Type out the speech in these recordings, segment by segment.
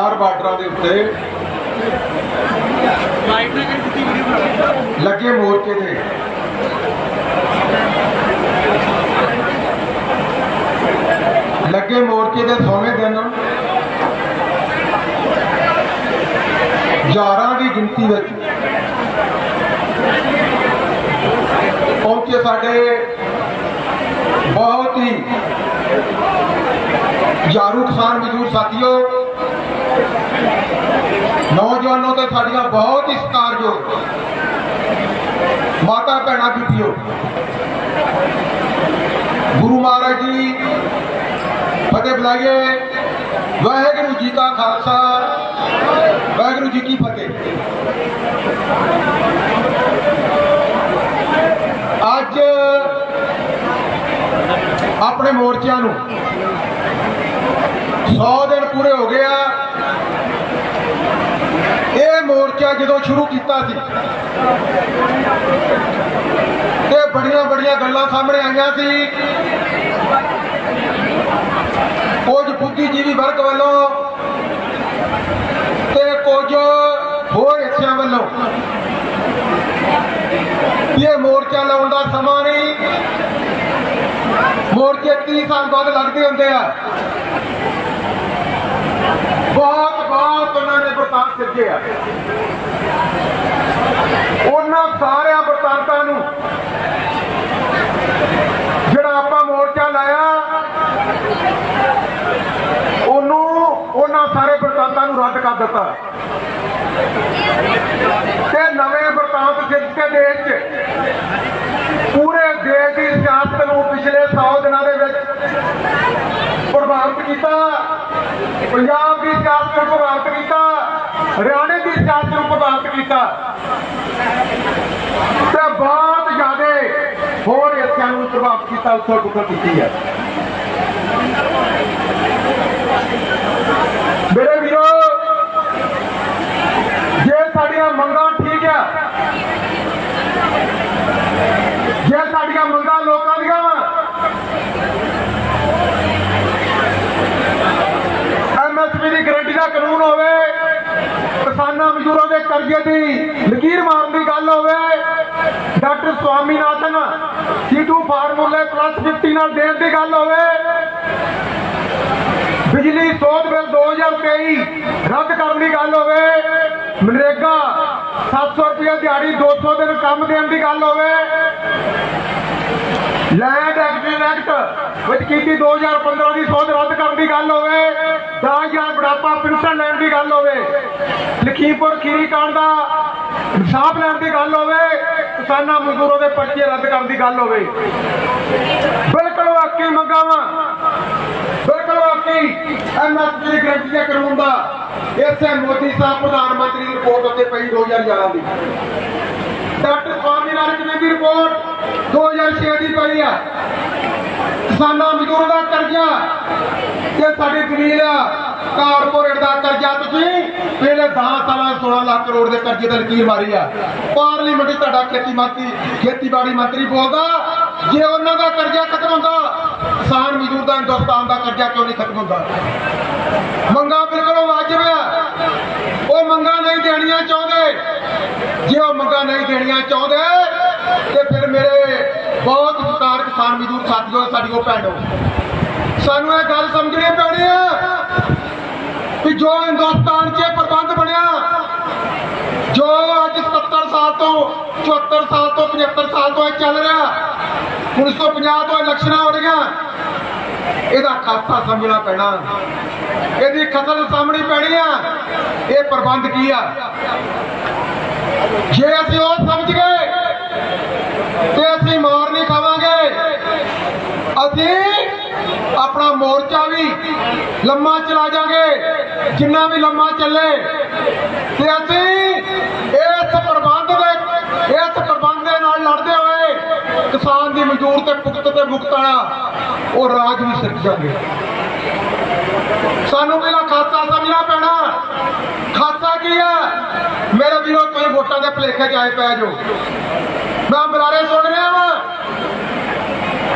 ਚਾਰ ਬਾਰਡਰਾਂ ਦੇ ਉੱਤੇ ਲੱਗੇ ਮੋਰਚੇ ਦੇ ਲੱਗੇ ਮੋਰਚੇ ਦੇ ਸੋਵੇਂ ਦਿਨ। ਹਜ਼ਾਰਾਂ ਦੀ ਗਿਣਤੀ ਵਿੱਚ ਪਹੁੰਚੇ ਸਾਡੇ ਬਹੁਤ ਹੀ ਯਾਰੂ ਕਿਸਾਨ ਮਜ਼ਦੂਰ ਸਾਥੀਓ। ਨੌਜਵਾਨੋ ਤੇ ਸਾਡੀਆਂ ਬਹੁਤ ਹੀ ਸਤਿਕਾਰਯੋਗ ਮਾਤਾ ਭੈਣਾਂ ਬੀਬੀਓ ਗੁਰੂ ਮਹਾਰਾਜ ਜੀ, ਫਤਿਹ ਬੁਲਾਈਏ। ਵਾਹਿਗੁਰੂ ਜੀ ਕਾ ਖਾਲਸਾ, ਵਾਹਿਗੁਰੂ ਜੀ ਕੀ ਫਤਿਹ। ਅੱਜ ਆਪਣੇ ਮੋਰਚਿਆਂ ਨੂੰ 100 ਦਿਨ ਪੂਰੇ ਹੋ ਗਏ ਆ। ਮੋਰਚਾ ਜਦੋਂ ਸ਼ੁਰੂ ਕੀਤਾ ਸੀ, ਤੇ ਬੜੀਆਂ ਬੜੀਆਂ ਗੱਲਾਂ ਸਾਹਮਣੇ ਆਈਆਂ ਸੀ। ਕੁਝ ਬੁੱਧੀਜੀਵੀ ਵਰਗ ਵੱਲੋਂ ਤੇ ਕੁਝ ਹੋਰ ਹਿੱਸਿਆਂ ਵੱਲੋਂ ਇਹ ਮੋਰਚਾ ਲਾਉਣ ਦਾ ਸਮਾਂ ਨਹੀਂ। ਮੋਰਚੇ 30 ਸਾਲ ਬਾਅਦ ਲੱਗਦੇ ਹੁੰਦੇ ਆ। ਬਹੁਤ ਬਹੁਤ ਉਹਨਾਂ ਨੇ ਬਰਤਾਂਤ ਸਿੱਝੇ ਆ। ਉਹਨਾਂ ਸਾਰਿਆਂ ਬਰਤਾਂਤਾਂ ਨੂੰ ਜਿਹੜਾ ਆਪਾਂ ਮੋਰਚਾ ਲਾਇਆ, ਉਹਨੂੰ ਉਹਨਾਂ ਸਾਰੇ ਬਰਤਾਂਤਾਂ ਨੂੰ ਰੱਦ ਕਰ ਦਿੱਤਾ। ਤੇ ਨਵੇਂ ਬਰਤਾਂਤ ਸਿੱਖ ਕੇ ਦੇਸ਼ 'ਚ ਪੂਰੇ ਦੇਸ਼ ਦੀ ਸਿਆਸਤ ਨੂੰ ਪਿਛਲੇ 100 ਦਿਨਾਂ ਦੇ ਵਿੱਚ ਪ੍ਰਭਾਵਿਤ ਕੀਤਾ। ਪੰਜਾਬ ਦੀ ਸਿਆਸਤ ਨੂੰ ਪ੍ਰਭਾਵਿਤ ਕੀਤਾ, ਹਰਿਆਣੇ ਦੀ ਸਿਆਸਤ ਨੂੰ ਪ੍ਰਭਾਵਿਤ ਕੀਤਾ। ਤੇ ਬਹੁਤ ਜ਼ਿਆਦਾ ਹੋਰ ਹਿੱਸਿਆਂ ਨੂੰ ਪ੍ਰਭਾਵਿਤ ਕੀਤਾ ਉਥਲ ਪੁਥਲ ਕੀਤੀ ਹੈ ਮੇਰੇ ਵੀਰੋ ਜੇ ਸਾਡੀਆਂ ਮੰਗਾਂ ਠੀਕ ਆ ਜੇ ਸਾਡੀਆਂ ਮੰਗਾਂ ਲੋਕਾਂ ਦੀਆਂ ਵਾ ਐਮਐਸਪੀ ਦੀ ਗਰੰਟੀ ਦਾ ਕਾਨੂੰਨ ਹੋਵੇ, ਕਿਸਾਨਾਂ ਮਜ਼ਦੂਰਾਂ ਦੇ ਕਰਜ਼ੇ ਦੀ ਲਕੀਰ ਮਾਰਨ ਦੀ ਗੱਲ ਹੋਵੇ, ਡਾਕਟਰ ਸਵਾਮੀਨਾਥਨ ਸੀ2 ਫਾਰਮੂਲੇ ਪਲੱਸ 50 ਨਾਲ ਦੇਣ ਦੀ ਗੱਲ ਹੋਵੇ, ਬਿਜਲੀ ਸੋਧ ਬਿੱਲ 2023 ਰੱਦ ਕਰਨ ਦੀ ਗੱਲ ਹੋਵੇ, ਮਨਰੇਗਾ 700 ਰੁਪਏ ਦਿਹਾੜੀ 200 ਦਿਨ ਕੰਮ ਦੇਣ ਦੀ ਗੱਲ ਹੋਵੇ ਲੈਂਡ ਐਕਟਿਵ ਐਕਟ ਵਿੱਚ ਕੀਤੀ 2015 ਦੀ ਸੋਧ ਰੱਦ ਕਰਨ ਦੀ ਗੱਲ ਹੋਵੇ 10000 ਬੁਢਾਪਾ ਪੈਨਸ਼ਨ ਲੈਣ ਦੀ ਗੱਲ ਹੋਵੇ, ਲਖੀਮਪੁਰ, ਖੀਰੀ ਕਾਂਡ ਦਾ ਇਨਸਾਫ ਲੈਣ ਦੀ ਗੱਲ ਹੋਵੇ, ਕਿਸਾਨਾਂ ਮਜ਼ਦੂਰਾਂ ਦੇ ਪਰਚੇ ਰੱਦ ਕਰਨ ਦੀ ਗੱਲ ਹੋਵੇ। ਬਿਲਕੁਲ ਵਾਕਈ ਮੰਗਾਵਾਂ, ਬਿਲਕੁਲ ਵਾਕਈ ਐਮਐਸਪੀ ਦੀ ਗਰੰਟੀ ਦੇ ਕਾਨੂੰਨ ਦਾ। ਇਸੇ ਮੋਦੀ ਸਾਹਿਬ ਪ੍ਰਧਾਨ ਮੰਤਰੀ ਦੀ ਰਿਪੋਰਟ ਉੱਤੇ ਪਈ 2011 ਦੀ। ਡਾਕਟਰ ਸਵਾਮੀ ਜੀ ਦੀ ਰਿਪੋਰਟ 2006 ਦੀ ਪਈ ਆ। ਕਿਸਾਨਾਂ ਮਜ਼ਦੂਰਾਂ ਦਾ ਕਰਜ਼ਾ ਤੇ ਸਾਡੀ ਜ਼ਮੀਨ ਆ। ਕਾਰਪੋਰੇਟ ਦਾ ਕਰਜ਼ਾ ਤੁਸੀਂ ਪਹਿਲੇ 10 ਸਾਲਾਂ 'ਚ 16 ਲੱਖ ਕਰੋੜ ਦੇ ਕਰਜ਼ੇ ਤੇ ਲਕੀਰ ਮਾਰੀ ਆ। ਪਾਰਲੀਮੈਂਟ 'ਚ ਤੁਹਾਡਾ ਖੇਤੀ ਮੰਤਰੀ, ਖੇਤੀਬਾੜੀ ਮੰਤਰੀ ਬੋਲਦਾ, ਜੇ ਉਹਨਾਂ ਦਾ ਕਰਜ਼ਾ ਖਤਮ ਹੁੰਦਾ, ਕਿਸਾਨ ਮਜ਼ਦੂਰ ਦਾ ਹਿੰਦੁਸਤਾਨ ਦਾ ਕਰਜ਼ਾ ਕਿਉਂ ਨਹੀਂ ਖਤਮ ਹੁੰਦਾ? ਮੰਗਾ ਬਿਲਕੁਲ ਵਾਜਬ ਆ। ਉਹ ਮੰਗਾ ਨਹੀਂ ਦੇਣੀਆਂ ਚਾਹੁੰਦੇ। ਜੇ ਉਹ ਮੰਗਾ ਨਹੀਂ ਦੇਣੀਆਂ ਚਾਹੁੰਦੇ, ਤੇ ਫਿਰ ਮੇਰੇ ਬਹੁਤ ਸਤਿਕਾਰ ਕਿਸਾਨ ਮਜ਼ਦੂਰ ਸਾਥੀਓ ਸਾਡੀ ਉਹ ਭੈਣੋ ਸਾਨੂੰ ਇਹ ਗੱਲ ਸਮਝਣੀ ਪੈਣੀ ਆ ਕਿ ਜੋ ਹਿੰਦੁਸਤਾਨ 'ਚ ਪ੍ਰਬੰਧ ਬਣਿਆ, ਜੋ ਅੱਜ 77 ਸਾਲ ਤੋਂ 74 ਸਾਲ ਤੋਂ 75 ਸਾਲ ਤੋਂ ਇਹ ਚੱਲ ਰਿਹਾ 1950 ਤੋਂ ਇਲੈਕਸ਼ਨਾਂ ਹੋ ਰਹੀਆਂ, ਇਹਦਾ ਖਾਤਾ ਸਮਝਣਾ ਪੈਣਾ। ਇਹਦੀ ਖਤਲ ਸਾਹਮਣੀ ਪੈਣੀ ਆ। ਇਹ ਪ੍ਰਬੰਧ ਕੀ ਆ? ਜੇ ਅਸੀਂ ਉਹ ਸਮਝ ਗਏ ਤੇ ਅਸੀਂ ਮਾਰ ਨਹੀਂ ਖਾਵਾਂਗੇ। ਅਸੀਂ ਆਪਣਾ ਮੋਰਚਾ ਵੀ ਲੰਮਾ ਚਲਾ ਜਾਾਂਗੇ ਜਿੰਨਾ ਵੀ ਲੰਮਾ ਚੱਲੇ। ਤੇ ਅਸੀਂ ਇਸ ਪ੍ਰਬੰਧ ਦੇ ਇਸ ਪ੍ਰਬੰਧ ਦੇ ਨਾਲ ਲੜਦੇ ਹੋਏ ਕਿਸਾਨ ਦੀ ਮਜ਼ਦੂਰ ਤੇ ਭੁਗਤ ਤੇ ਮੁਕਤ ਉਹ ਰਾਜ ਵੀ ਸਿੱਖ ਜਾਗੇ ਸਾਨੂੰ ਪਹਿਲਾਂ ਖਾਸਾ ਸਮਝਣਾ ਪੈਣਾ। ਖਾਸਾ ਕੀ ਹੈ ਮੇਰੇ ਵੀਰੋ, ਤੁਸੀਂ ਵੋਟਾਂ ਦੇ ਭਲੇਖੇ ਜਾਏ ਪੈ ਜੋ ਮੈਂ ਬੁਲਾਰੇ ਸੁਣ ਰਿਹਾ ਵਾਂ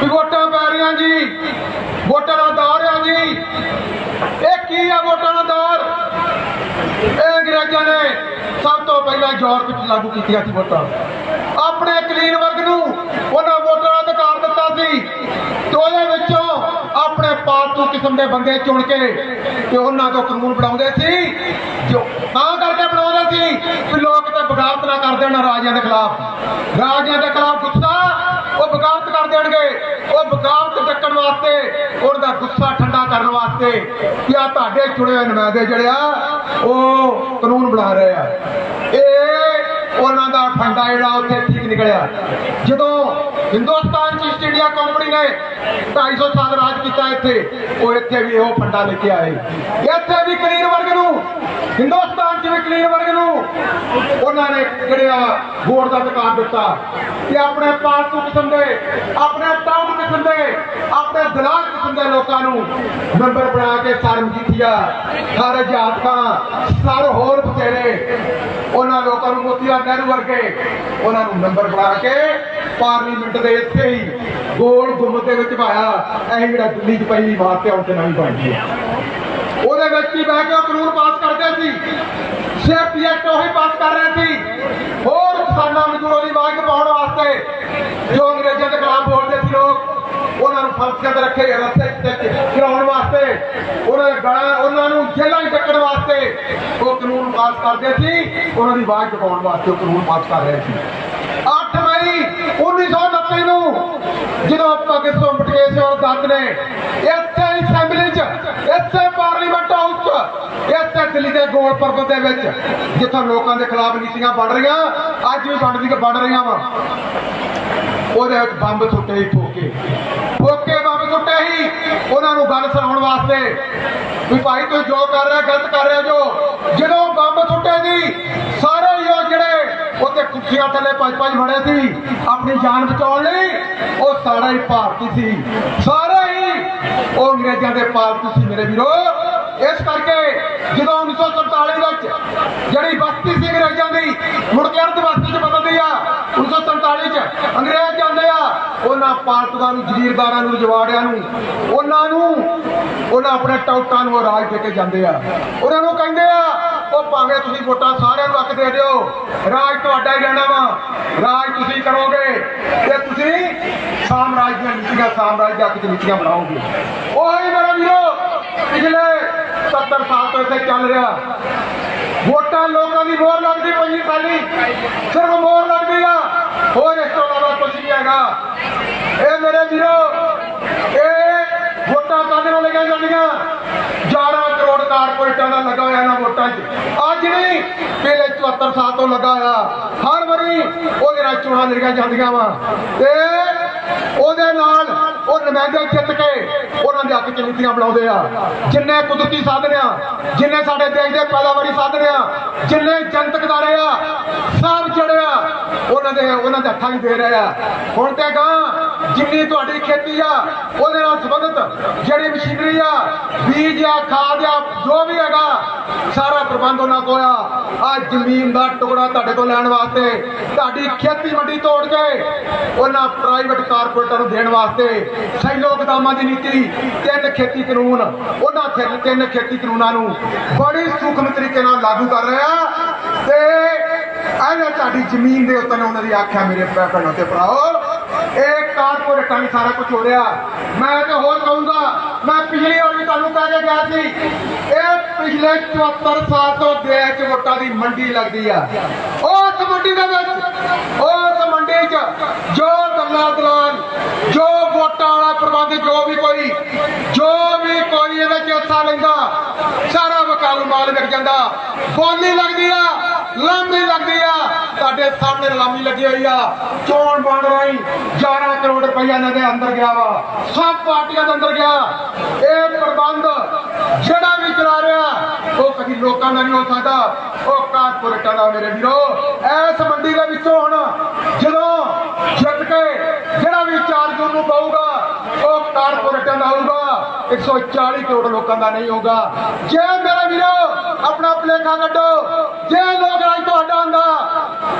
ਵੀ ਵੋਟਾਂ ਪੈ ਰਹੀਆਂ ਜੀ, ਵੋਟਾਂ ਦਾ ਦੌਰ ਆ ਜੀ। ਇਹ ਕੀ ਆ ਵੋਟਾਂ ਦਾ ਦੌਰ? ਇਹ ਅੰਗਰੇਜ਼ਾਂ ਨੇ ਸਭ ਤੋਂ ਪਹਿਲਾਂ ਯੂਰਪ ਵਿੱਚ ਲਾਗੂ ਕੀਤੀਆਂ ਸੀ ਵੋਟਾਂ। ਆਪਣੇ ਕਲੀਨ ਵਰਗ ਨੂੰ ਉਹਨਾਂ ਵੋਟਾਂ ਦਾ ਅਧਿਕਾਰ ਦਿੱਤਾ ਸੀ। ਤੇ ਉਹਦੇ ਵਿੱਚੋਂ ਆਪਣੇ ਪਾਲਤੂ ਕਿਸਮ ਦੇ ਬੰਦੇ ਚੁਣ ਕੇ ਤੇ ਉਹਨਾਂ ਤੋਂ ਕਾਨੂੰਨ ਬਣਾਉਂਦੇ ਸੀ। ਜੋ ਤਾਂ ਕਰਕੇ ਬਣਾਉਂਦੇ ਸੀ ਕਿ ਲੋਕ ਬਗਾਵਤ ਨਾ ਕਰ ਦੇਣ ਰਾਜਿਆਂ ਦੇ ਖਿਲਾਫ। ਰਾਜਿਆਂ ਦੇ ਖਿਲਾਫ ਗੁੱਸਾ, ਉਹ ਬਗਾਵਤ ਕਰ ਦੇਣਗੇ। ਉਹ ਬਗਾਵਤ ਡੱਕਣ ਵਾਸਤੇ ਉਹਨਾਂ ਗੁੱਸਾ ਠੰਡਾ ਕਰਨ ਵਾਸਤੇ ਕਿ ਆ ਤੁਹਾਡੇ ਚੁਣੇ ਹੋਏ ਨੁਮਾਇੰਦੇ ਜਿਹੜੇ ਆ, ਉਹ ਕਾਨੂੰਨ ਬਣਾ ਰਹੇ ਆ। ਇਹ ਉਹਨਾਂ ਦਾ ਫੰਡਾ ਜਿਹੜਾ ਉੱਥੇ ਠੀਕ ਨਿਕਲਿਆ। ਜਦੋਂ ਹਿੰਦੁਸਤਾਨ ਚ ਈਸਟ ਇੰਡੀਆ ਕੰਪਨੀ ਨੇ 250 ਸਾਲ ਰਾਜ ਕੀਤਾ ਇੱਥੇ। ਉਹ ਇੱਥੇ ਵੀ ਉਹ ਫੰਡਾ ਲੈ ਕੇ ਆਏ। ਇੱਥੇ ਵੀ ਕਲੀਨ ਵਰਗ ਨੂੰ, ਹਿੰਦੁਸਤਾਨ ਚ ਵੀ ਕਲੀਨ ਵਰਗ ਨੂੰ ਉਹਨਾਂ ਨੇ ਜਿਹੜੇ ਵੋਟ ਦਾ ਅਧਿਕਾਰ ਦਿੱਤਾ। ਕਿ ਆਪਣੇ ਪਾਲਤੂ ਕਿਸਮ ਦੇ, ਆਪਣੇ ਟਾਊਨ ਕਿਸਮ ਦੇ, ਆਪਣੇ ਦਲਾਲ ਕਿਸਮ ਦੇ ਲੋਕਾਂ ਨੂੰ ਮੈਂਬਰ ਬਣਾ ਕੇ ਸਰ ਮਜੀਠੀਆ ਸਾਰੇ ਜਾਤਕਾਂ ਸਰ ਹੋਰ ਬਥੇਰੇ ਉਹਨਾਂ ਲੋਕਾਂ ਨੂੰ ਮੋਤੀਲਾਲ ਨਹਿਰੂ ਵਰਗੇ ਉਹਨਾਂ ਨੂੰ ਨੰਬਰ ਬਣਾ ਕੇ ਪਾਰਲੀਮੈਂਟ ਦੇ ਇੱਥੇ ਹੀ ਗੋਲ ਗੁੰਮਤ ਦੇ ਵਿੱਚ ਪਾਇਆ ਇਹ ਜਿਹੜਾ ਦਿੱਲੀ 'ਚ ਪਹਿਲੀ ਵਾਰ ਤੇ ਹੁਣ ਨਵੀਂ ਬਣ ਹੈ। ਉਹਦੇ ਵਿੱਚ ਹੀ ਬਹਿ ਕੇ ਕਾਨੂੰਨ ਪਾਸ ਕਰਦੇ ਸੀ। ਸਿਰਫ ਐਕਟ ਉਹੀ ਪਾਸ ਕਰ ਰਹੇ ਸੀ। ਹੋਰ ਕਿਸਾਨਾਂ ਮਜ਼ਦੂਰਾਂ ਦੀ ਆਵਾਜ਼ ਦਬਾਉਣ ਵਾਸਤੇ ਜੋ ਅੰਗਰੇਜ਼ਾਂ ਦੇ ਖਿਲਾਫ ਬੋਲਦੇ ਸੀ ਲੋਕ, ਉਹਨਾਂ ਨੂੰ ਫਾਂਸੀਆਂ ਤੇ ਰੱਖੇ ਰਸਤੇ ਤੇ ਚੜਾਉਣ ਵਾਸਤੇ, ਉਹਨਾਂ ਦੇ ਗਲਾਂ, ਉਹਨਾਂ ਨੂੰ ਜੇਲ੍ਹਾਂ 'ਚ ਡੱਕਣ ਵਾਸਤੇ ਉਹ ਕਾਨੂੰਨ ਪਾਸ ਕਰਦੇ ਸੀ। ਉਹਨਾਂ ਦੀ ਆਵਾਜ਼ ਦਬਾਉਣ ਵਾਸਤੇ ਉਹ ਕਾਨੂੰਨ ਪਾਸ ਕਰ ਰਹੇ ਸੀ। 8 ਮਈ 1929 ਨੂੰ ਜਦੋਂ ਭਗਤ ਸਿੰਘ ਬਟਕੇਸ਼ਵਰ ਦੱਤ ਨੇ। ਇੱਥੇ ਅਸੈਂਬਲੀ 'ਚ, ਇੱਥੇ ਪਾਰਲੀਮੈਂਟ ਹਾਊਸ 'ਚ, ਇੱਥੇ ਦਿੱਲੀ ਦੇ ਗੋਲ ਪਰਬਤ ਦੇ ਵਿੱਚ, ਜਿੱਥੋਂ ਲੋਕਾਂ ਦੇ ਖਿਲਾਫ ਨੀਤੀਆਂ ਬਣ ਰਹੀਆਂ, ਅੱਜ ਵੀ ਬਣਦੀ ਬਣ ਰਹੀਆਂ ਵਾ। ਉਹਦੇ ਵਿੱਚ ਬੰਬ ਸੁੱਟੇ ਹੀ ਠੋਕੇ। ਠੋਕੇ, ਬੰਬ ਸੁੱਟੇ ਹੀ ਉਹਨਾਂ ਨੂੰ ਗੱਲ ਸੁਣਾਉਣ ਵਾਸਤੇ ਵੀ ਭਾਈ ਤੁਸੀਂ ਜੋ ਕਰ ਰਿਹਾ, ਗਲਤ ਕਰ ਰਿਹਾ ਜੋ, ਜਦੋਂ ਬੰਬ ਸੁੱਟੇ ਦੀ ਸਾਰੇ ਹੀ ਜਿਹੜੇ ਉੱਤੇ ਕੁਰਸੀਆਂ ਥੱਲੇ ਪੰਜ ਪੰਜ ਫੜੇ ਸੀ। ਆਪਣੀ ਜਾਨ ਬਚਾਉਣ ਲਈ ਉਹ ਸਾਰਾ ਹੀ ਭਾਰਤੀ ਸੀ। ਸਾਰੇ ਹੀ ਉਹ ਅੰਗਰੇਜ਼ਾਂ ਦੇ ਪਾਲਤੂ ਸੀ ਮੇਰੇ ਵੀਰੋ। ਇਸ ਕਰਕੇ ਜਦੋਂ 1947 ਵਿੱਚ ਜਿਹੜੀ ਬਸਤੀ ਸੀ ਅੰਗਰੇਜ਼ਾਂ ਦੀ, ਮੁੜ ਕੇ ਅਰਧ ਬਸਤੀ ਚ ਬਦਲਦੀ ਆ। 1947 ਚ ਅੰਗਰੇਜ਼ ਜਾਂਦੇ ਆ। ਉਹਨਾਂ ਪਾਲਤੂਆਂ ਨੂੰ, ਜ਼ਗੀਰਦਾਰਾਂ ਨੂੰ, ਜਵਾੜਿਆਂ ਨੂੰ, ਉਹਨਾਂ ਨੂੰ, ਉਹਨਾਂ ਆਪਣੇ ਟੌਟਾਂ ਨੂੰ ਉਹ ਰਾਜ ਦੇ ਕੇ ਜਾਂਦੇ ਆ। ਉਹਨਾਂ ਨੂੰ ਕਹਿੰਦੇ ਆ ਉਹ ਭਾਵੇਂ ਤੁਸੀਂ ਵੋਟਾਂ ਸਾਰਿਆਂ ਨੂੰ ਹੱਕ ਦੇ ਦਿਓ, ਰਾਜ ਤੁਹਾਡਾ ਹੀ ਰਹਿਣਾ ਵਾ। ਰਾਜ ਤੁਸੀਂ ਕਰੋਗੇ ਤੇ ਤੁਸੀਂ ਸਾਮਰਾਜ ਦੀਆਂ ਨੀਤੀਆਂ, ਸਾਮਰਾਜ ਦੇ ਹੱਕ ਚ ਨੀਤੀਆਂ ਬਣਾਓਗੇ। ਉਹੀ ਮੇਰਾ ਵੀਰੋ, ਪਿਛਲੇ 70 ਸਾਲ ਤੋਂ ਇੱਥੇ ਚੱਲ ਰਿਹਾ। ਵੋਟਾਂ ਲੋਕਾਂ ਦੀ ਮੋਹਰ ਲੱਗਦੀ ਪੰਜੀ ਸਾਲੀ ਸਿਰਫ ਮੋਹਰ ਲੱਗਦੀ ਆ। ਹੋਰ ਇਸ ਤੋਂ ਇਲਾਵਾ ਕੁਝ ਨਹੀਂ ਹੈਗਾ। ਇਹ ਮੇਰੇ ਵੀਰੋ, ਇਹ ਵੋਟਾਂ ਕਾਹਦੇ ਨਾਲ ਲਗਾਈਆਂ ਜਾਂਦੀਆਂ? ਕਰੋੜ ਦਾ ਲੱਗਾ ਹੋਇਆ ਇਹਨਾਂ ਵੋਟਾਂ 'ਚ। ਅੱਜ ਨਹੀਂ ਪਹਿਲੇ 74 ਸਾਲ ਤੋਂ ਲੱਗਾ ਹੋਇਆ। ਹਰ ਵਾਰੀ ਉਹਦੇ ਨਾਲ ਚੋਣਾਂ ਲੜੀਆਂ ਜਾਂਦੀਆਂ ਵਾ। ਤੇ ਉਹਦੇ ਨਾਲ ਉਹ ਨੁਮਾਇੰਦੇ ਜਿੱਤ ਕੇ ਉਹਨਾਂ ਦੇ ਹੱਕ ਚ ਨੀਤੀਆਂ ਬਣਾਉਂਦੇ ਆ। ਜਿੰਨੇ ਕੁਦਰਤੀ ਸਾਧਨ ਆ, ਜਿੰਨੇ ਸਾਡੇ ਦੇਸ਼ ਦੇ ਪੈਦਾਵਾਰੀ ਸਾਧਨ ਆ, ਜਿੰਨੇ ਜਨਤਕ ਦਾਰੇ ਆ, ਸਭ ਜਿਹੜੇ ਆ ਉਹਨਾਂ ਦੇ ਉਹਨਾਂ ਦੇ ਹੱਥਾਂ 'ਚ ਦੇ ਰਹੇ ਆ। ਹੁਣ ਤੇ ਗਾਂ ਜਿੰਨੀ ਤੁਹਾਡੀ ਖੇਤੀ ਆ, ਉਹਦੇ ਨਾਲ ਸੰਬੰਧਿਤ ਜਿਹੜੀ ਮਸ਼ੀਨਰੀ ਆ, ਬੀਜ ਆ, ਖਾਦ ਆ, ਜੋ ਵੀ ਹੈਗਾ, ਸਾਰਾ ਪ੍ਰਬੰਧ ਉਹਨਾਂ ਕੋਲ ਆ। ਆ ਜ਼ਮੀਨ ਦਾ ਟੁਕੜਾ ਤੁਹਾਡੇ ਤੋਂ ਲੈਣ ਵਾਸਤੇ, ਤੁਹਾਡੀ ਖੇਤੀ ਮੰਡੀ ਤੋੜ ਕੇ ਉਹਨਾਂ ਪ੍ਰਾਈਵੇਟ ਕਾਰਪੋਰੇਟਾਂ ਨੂੰ ਦੇਣ ਵਾਸਤੇ ਸੈਲੋ ਗਦਾਮਾਂ ਦੀ ਨੀਤੀ, ਤਿੰਨ ਖੇਤੀ ਕਾਨੂੰਨ, ਉਹਨਾਂ ਤਿੰਨ ਖੇਤੀ ਕਾਨੂੰਨਾਂ ਨੂੰ ਬੜੀ ਸੂਖਮ ਤਰੀਕੇ ਨਾਲ ਲਾਗੂ ਕਰ ਰਿਹਾ ਤੇ ਇਹਨੇ ਤੁਹਾਡੀ ਜ਼ਮੀਨ ਦੇ ਉੱਤੇ ਉਹਨਾਂ ਦੀ ਆਖਿਆ ਮੇਰੇ ਭੈ- ਤੇ ਭਰਾਓ ਇਹ ਕਾਰਪੋਰੇਟਾਂ ਨੇ ਸਾਰਾ ਕੁਝ ਹੋ ਰਿਹਾ। ਮੈਂ ਤੇ ਹੋਰ ਕਹੂੰਗਾ, ਮੈਂ ਪਿਛਲੀ ਵਾਰ ਵੀ ਤੁਹਾਨੂੰ ਕਹਿ ਕੇ ਗਿਆ ਸੀ, ਇਹ ਪਿਛਲੇ 74 ਸਾਲ ਤੋਂ ਦੇਸ਼ ਵੋਟਾਂ ਦੀ ਮੰਡੀ ਲੱਗਦੀ ਆ। ਉਸ ਮੰਡੀ ਦੇ ਵਿੱਚ, ਉਸ ਮੰਡੀ 'ਚ ਜੋ ਦਲਾ ਦਲਾਲ ਜੋ ਵੋਟਾਂ ਵਾਲਾ ਪ੍ਰਬੰਧ, ਜੋ ਵੀ ਕੋਈ, ਜੋ ਵੀ ਕੋਈ ਇਹਦੇ 'ਚ ਹਿੱਸਾ ਲੈਂਦਾ, ਸਾਰਾ ਵਕਾਲੂ ਮਾਲ ਵਿਕ ਜਾਂਦਾ। ਬੋਲੀ ਲੱਗਦੀ ਆ। ਲਾਮੀ ਲੱਗਦੀ ਆ। ਤੁਹਾਡੇ ਸਾਹਮਣੇ ਲਾਮੀ ਲੱਗੀ ਹੋਈ ਆ। ਚੋਣ ਬਣ ਰਹੀ 11 ਕਰੋੜ ਰੁਪਈਆ ਇਹਨਾਂ ਦੇ ਅੰਦਰ ਗਿਆ ਵਾ। ਸਭ ਪਾਰਟੀਆਂ ਦੇ ਅੰਦਰ ਗਿਆ। ਇਹ ਪ੍ਰਬੰਧ ਜਿਹੜਾ ਵੀ ਚਲਾ ਰਿਹਾ, ਉਹ ਕਦੀ ਲੋਕਾਂ ਦਾ ਨਹੀਂ ਹੋ ਸਕਦਾ। ਉਹ ਕਾਰਪੋਰੇਟਾਂ ਦਾ ਮੇਰੇ ਵੀਰੋ। ਇਸ ਮੰਡੀ ਦੇ ਵਿੱਚੋਂ ਹੁਣ ਜਦੋਂ ਜਿੱਤ ਕੇ ਜਿਹੜਾ ਵੀ 4 ਜੂਨ ਨੂੰ ਪਾਊਗਾ ਉਹ ਕਾਰਪੋਰੇਟਾਂ ਦਾ ਹੋਊਗਾ 140 ਕਰੋੜ ਲੋਕਾਂ ਦਾ ਨਹੀਂ ਹੋਊਗਾ। ਜੇ ਮੇਰੇ ਵੀਰੋ, ਆਪਣਾ ਭੁਲੇਖਾ ਕੱਢੋ। ਜੇ ਲੋਕ ਰਾਜ ਤੁਹਾਡਾ ਹੁੰਦਾ।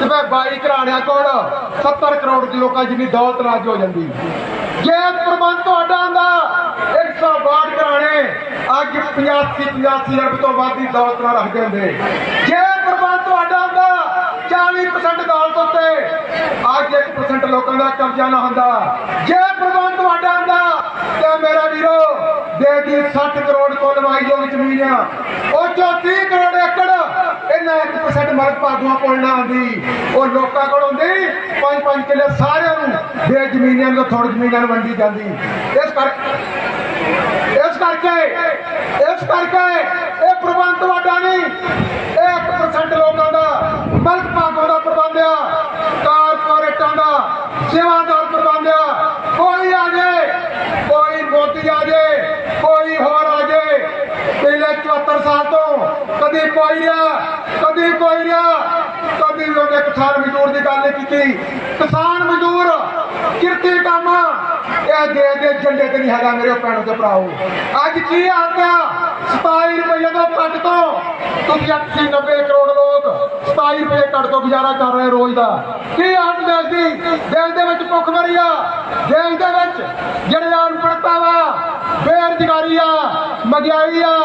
ਤੇ ਮੈਂ 22 ਘਰਾਣਿਆਂ ਕੋਲ 70 ਕਰੋੜ ਦੀ ਲੋਕਾਂ ਜਿੰਨੀ ਦੌਲਤ ਰਾਜ ਹੋ ਜਾਂਦੀ। ਜੇ ਪ੍ਰਬੰਧ ਤੁਹਾਡਾ ਆਂਦਾ 162 ਘਰਾਣੇ ਅੱਜ 85 85 ਅਰਬ ਤੋਂ ਵੱਧ ਦੀ ਦੌਲਤ ਨਾਲ ਰੱਖਦੇ ਹੁੰਦੇ। ਜੇ ਪ੍ਰਬੰਧ ਤੁਹਾਡਾ ਆਂਦਾ 40% ਦੌਲਤ ਉੱਤੇ। ਅੱਜ 1% ਲੋਕਾਂ ਦਾ ਕਬਜ਼ਾ ਨਾ ਹੁੰਦਾ। ਜੇ ਪ੍ਰਬੰਧ ਤੁਹਾਡਾ ਆਂਦਾ ਤੇ ਮੇਰਾ ਵੀਰੋ ਦੇ 60 ਕਰੋੜ ਕੋਲ ਲਵਾਈ ਜ਼ਮੀਨ ਆ, ਉਹ ਚੋਂ 30 ਕਰੋੜ ਏਕੜ, ਇਹਨਾਂ 1% ਮਰਦ ਭਾਗੂਆਂ ਕੋਲ ਨਾ ਆਂਦੀ ਉਹ ਲੋਕਾਂ ਕੋਲ ਹੁੰਦੀ ਪੰਜ ਪੰਜ ਕਿੱਲੇ ਸਾਰਿਆਂ ਨੂੰ ਦੇ ਜ਼ਮੀਨਾਂ ਨੂੰ ਥੋੜੀ ਜ਼ਮੀਨਾਂ ਨੂੰ ਵੰਡੀ ਜਾਂਦੀ। ਇਸ ਕਰਕੇ ਇਸ ਕਰਕੇ ਇਸ ਕਰਕੇ ਇਹ ਪ੍ਰਬੰਧ ਤੁਹਾਡਾ ਨਹੀਂ ਇਹ 1% ਲੋਕਾਂ ਦਾ ਮਲਕ ਭਾਗਾਂ ਦਾ ਪ੍ਰਬੰਧ ਆ ਕਾਰਪੋਰੇਟਾਂ ਦਾ ਸੇਵਾਦਾਰ ਪ੍ਰਬੰਧ ਆ ਕੋਈ ਆ ਜਾਏ ਕੋਈ ਮੋਦੀ ਆ ਜਾਏ ਕੋਈ ਹੋਰ ਆ ਜਾਏ ਪਿਛਲੇ 74 ਸਾਲ ਤੋਂ ਕਦੀ ਕੋਈ ਰਿਹਾ, ਕਦੀ ਕੋਈ ਰਿਹਾ। ਕਦੀ ਵੀ ਉਹਨੇ ਕਿਸਾਨ ਮਜ਼ਦੂਰ ਦੀ ਗੱਲ ਕੀਤੀ। ਕਿਸਾਨ ਮਜ਼ਦੂਰ, ਕਿਰਤੀ ਕੰਮ। ਇਹ ਦੇ ਦੇ ਝੰਡੇ ਤੇ ਨਹੀਂ ਹੈਗਾ ਮੇਰੇ ਭੈਣੋ ਤੇ ਭਰਾਓ। ਅੱਜ ਕੀ ਆ 27 ਰੁਪਏ ਤੋਂ ਘੱਟ ਤੋਂ। ਤੁਸੀਂ 80 90 ਕਰੋੜ ਲੋਕ 27 ਰੁਪਏ ਕੱਟ ਤੋਂ ਗੁਜ਼ਾਰਾ ਕਰ ਰਹੇ ਰੋਜ਼ ਦਾ। ਕੀ ਹਾਲਤ ਦੇਸ਼ ਦੀ? ਦੇਸ਼ ਦੇ ਵਿੱਚ ਭੁੱਖਮਰੀ ਆ। ਦੇਸ਼ ਦੇ ਵਿੱਚ ਜਿਹੜੇ ਅਨਪੜਤਾ ਵਾ ਬੇਰੁਜ਼ਗਾਰੀ ਆ, ਮਹਿੰਗਾਈ ਆ,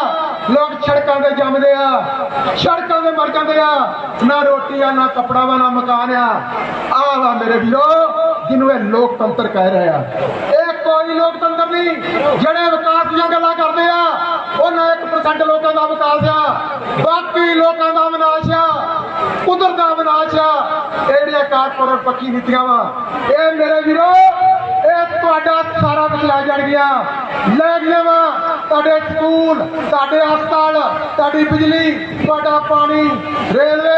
ਲੋਕ ਸੜਕਾਂ ਤੇ ਜੰਮਦੇ ਆ, ਸੜਕਾਂ ਤੇ ਮਰ ਜਾਂਦੇ ਆ। ਨਾ ਰੋਟੀ ਆ ਨਾ ਕਪੜਾ ਵਾ ਨਾ ਮਕਾਨ ਆ। ਆ ਵਾ ਮੇਰੇ ਵੀਰੋ, ਜਿਹਨੂੰ ਇਹ ਲੋਕਤੰਤਰ ਕਹਿ ਰਹੇ ਆ। ਇਹ ਕੋਈ ਲੋਕਤੰਤਰ ਨਹੀਂ, ਜਿਹੜੇ ਵਿਕਾਸ ਦੀਆਂ ਗੱਲਾਂ ਕਰਦੇ ਆ, ਉਹਨਾਂ 1% ਲੋਕਾਂ ਦਾ ਵਿਕਾਸ ਆ। ਬਾਕੀ ਲੋਕਾਂ ਦਾ ਵਿਨਾਸ਼ ਆ, ਕੁਦਰਤ ਦਾ ਵਿਨਾਸ਼ ਆ। ਇਹ ਜਿਹੜੀਆਂ ਕਾਰਪੋਰੇਟ ਪੱਕੀ ਨੀਤੀਆਂ ਵਾ, ਇਹ ਮੇਰੇ ਵੀਰੋ ਤੁਹਾਡਾ ਸਾਰਾ ਕੁਝ ਲੈ ਜਾਣਗੀਆਂ। ਲੈ ਗਈਆਂ ਤੁਹਾਡੇ ਸਕੂਲ, ਤੁਹਾਡੇ ਹਸਪਤਾਲ, ਤੁਹਾਡੀ ਬਿਜਲੀ, ਤੁਹਾਡਾ ਪਾਣੀ, ਰੇਲਵੇ